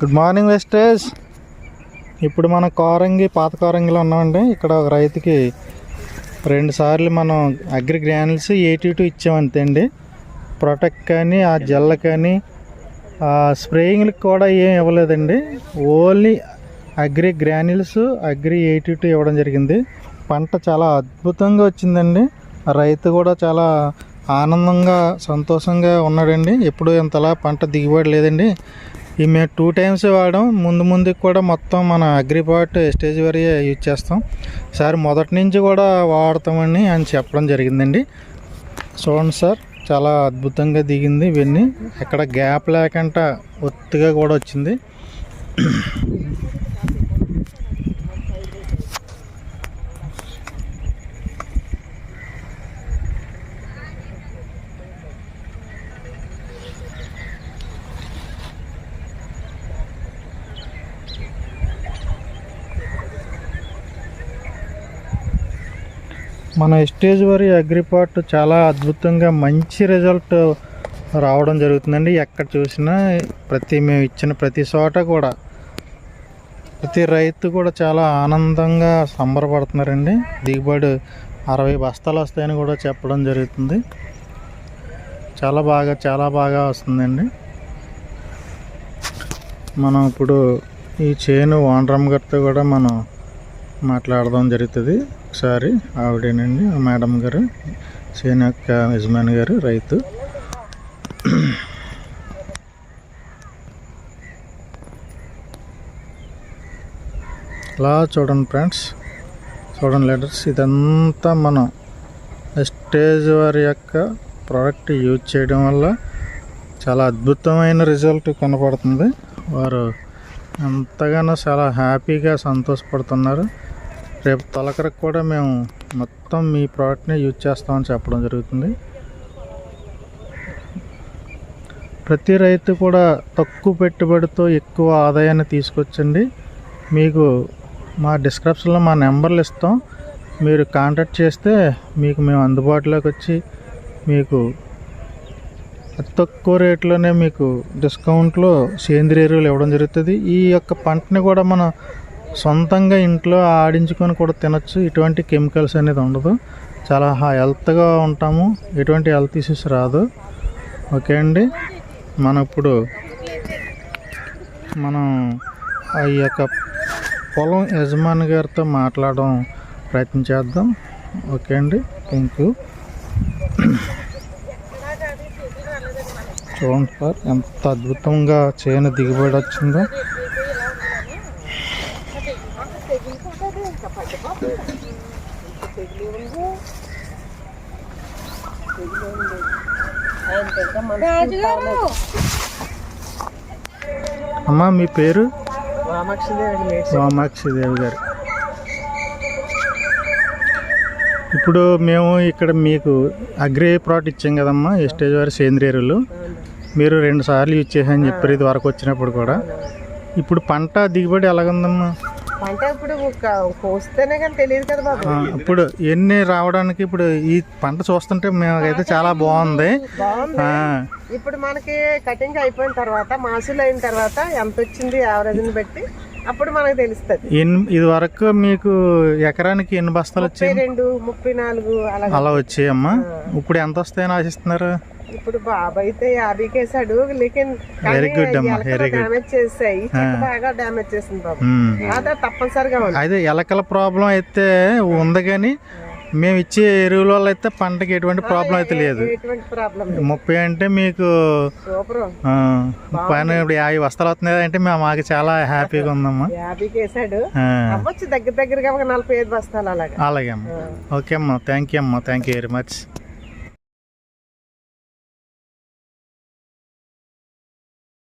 Good morning wastage ఇప్పుడు మనం కోరంగి పాత కోరంగిలో ఉన్నామండి. ఇక్కడ ఒక రైతుకి రెండు సార్లు మనం అగ్రి గ్రానుల్స్ ఎయిటీ టూ ఇచ్చామంతే అండి ప్రొటెక్ట్ కానీ ఆ జెల్ కానీ ఆ స్ప్రేయింగ్లకు కూడా ఏం ఇవ్వలేదండి. Only agri granules agri eighty two ఇవ్వడం జరిగింది. పంట చాలా అద్భుతంగా వచ్చిందండి. రైతు కూడా చాలా ఆనందంగా సంతోషంగా ఉన్నాడండి. ఎప్పుడు ఇంతలా పంట దిగుబడి లేదండి. ఈ మేము టూ టైమ్స్ వాడాం ముందు ముందుకు కూడా మొత్తం మన అగ్రిపాట్ స్టేజ్ వరకు యూజ్ చేస్తాం. సార్ మొదటి నుంచి కూడా వాడతామని అని చెప్పడం జరిగిందండి. చూడండి సార్ చాలా అద్భుతంగా దిగింది ఇవన్నీ. ఎక్కడ గ్యాప్ లేకుండా ఒత్తుగా కూడా వచ్చింది. మన స్టేజ్ వరి అగ్రిపాట్ చాలా అద్భుతంగా మంచి రిజల్ట్ రావడం జరుగుతుందండి. ఎక్కడ చూసినా ప్రతి మేము ఇచ్చిన ప్రతి చోట కూడా ప్రతి రైతు కూడా చాలా ఆనందంగా సంబరపడుతున్నారండి. దిగుబడి అరవై బస్తాలు వస్తాయని కూడా చెప్పడం జరుగుతుంది. చాలా బాగా చాలా బాగా వస్తుందండి. మనం ఇప్పుడు ఈ చేను వానరమ్మ గారితో కూడా మనం మాట్లాడడం జరుగుతుంది. ఒకసారి ఆవిడేనండి ఆ మేడం గారు సేన యొక్క యజమాని గారు రైతు. అలా చూడండి ఫ్రెండ్స్ చూడండి లెటర్స్ ఇదంతా మనం స్టేజ్ వారి యొక్క ప్రోడక్ట్ యూజ్ చేయడం వల్ల చాలా అద్భుతమైన రిజల్ట్ కనపడుతుంది. వారు ఎంతగానో చాలా హ్యాపీగా సంతోషపడుతున్నారు. రేపు తొలకరకు కూడా మేము మొత్తం మీ ప్రోడక్ట్ని యూజ్ చేస్తామని చెప్పడం జరుగుతుంది. ప్రతి రైతు కూడా తక్కువ పెట్టుబడితో ఎక్కువ ఆదాయాన్ని తీసుకొచ్చండి. మీకు మా డిస్క్రిప్షన్లో మా నెంబర్లు ఇస్తాం. మీరు కాంటాక్ట్ చేస్తే మీకు మేము అందుబాటులోకి వచ్చి మీకు అతి తక్కువ రేట్లోనే మీకు డిస్కౌంట్లో సేంద్రియ ఎరువులు ఇవ్వడం జరుగుతుంది. ఈ యొక్క పంటని కూడా మనం సొంతంగా ఇంట్లో ఆడించుకొని కూడా తినచ్చు. ఎటువంటి కెమికల్స్ అనేది ఉండదు. చాలా హెల్త్గా ఉంటాము. ఎటువంటి హెల్త్ ఇష్యూస్ రాదు. ఓకే అండి? మనం ఇప్పుడు మనం ఆ యొక్క పొలం యజమాని గారితో మాట్లాడడం ప్రయత్నం చేద్దాం. ఓకే అండి? Thank you. చూడండి సార్ ఎంత అద్భుతంగా చేను దిగుబడి వచ్చిందో. రాజుగారు! అమ్మా మీ పేరు? రామాక్షిదేవి వామాక్షిదేవి గారు. ఇప్పుడు మేము ఇక్కడ మీకు అగ్రి ప్రోడక్ట్ ఇచ్చాం కదమ్మా ఎస్టేజ్ వారి సేంద్రియ ఎరువులు. మీరు రెండు సార్లు యూజ్ చేశారని చెప్పారు ఇది వరకు వచ్చినప్పుడు కూడా. ఇప్పుడు పంట దిగుబడి ఎలాగుందమ్మా? అంటే ఇప్పుడు కోస్తేనే కానీ తెలియదు కదా బాబు. ఇప్పుడు ఎన్ని రావడానికి ఇప్పుడు ఈ పంట చూస్తుంటే మేమైతే చాలా బాగుంది. ఇప్పుడు మనకి కటింగ్ అయిపోయిన తర్వాత మాసులు అయిన తర్వాత ఎంత వచ్చింది యావరేజ్ని బట్టి? అప్పుడు మనకు తెలుస్తుంది. ఇది వరకు మీకు ఎకరానికి ఎన్ని బస్తాలు వచ్చాయి? రెండు ముప్పై నాలుగు అలా అలా వచ్చాయమ్మా. ఇప్పుడు ఎంత వస్తాయని ఆశిస్తున్నారు? ఇప్పుడు బాబు అయితే యాభై కేసాడు లేకిన్ Very good అమ్మా, చేసాయి చెట్టు బాగా డ్యామేజ్ చేసింది బాబు. అదే తప్పనిసరిగా ఉంది అదే ఎలకల ప్రాబ్లం అయితే ఉంది కానీ మేము ఇచ్చే ఎరువుల వల్ల అయితే పంటకి ఎటువంటి ప్రాబ్లం అయితే లేదు. ముప్పై అంటే మీకు పైన ఇప్పుడు యాభై వస్తాలు వస్తున్నాయి అంటే మేము మాకు చాలా హ్యాపీగా ఉందమ్మా. దగ్గర దగ్గరగా నలభై ఐదు బస్తాలు అలాగా. అలాగే అమ్మా. ఓకే అమ్మా. థ్యాంక్ యూ అమ్మా. Thank you very much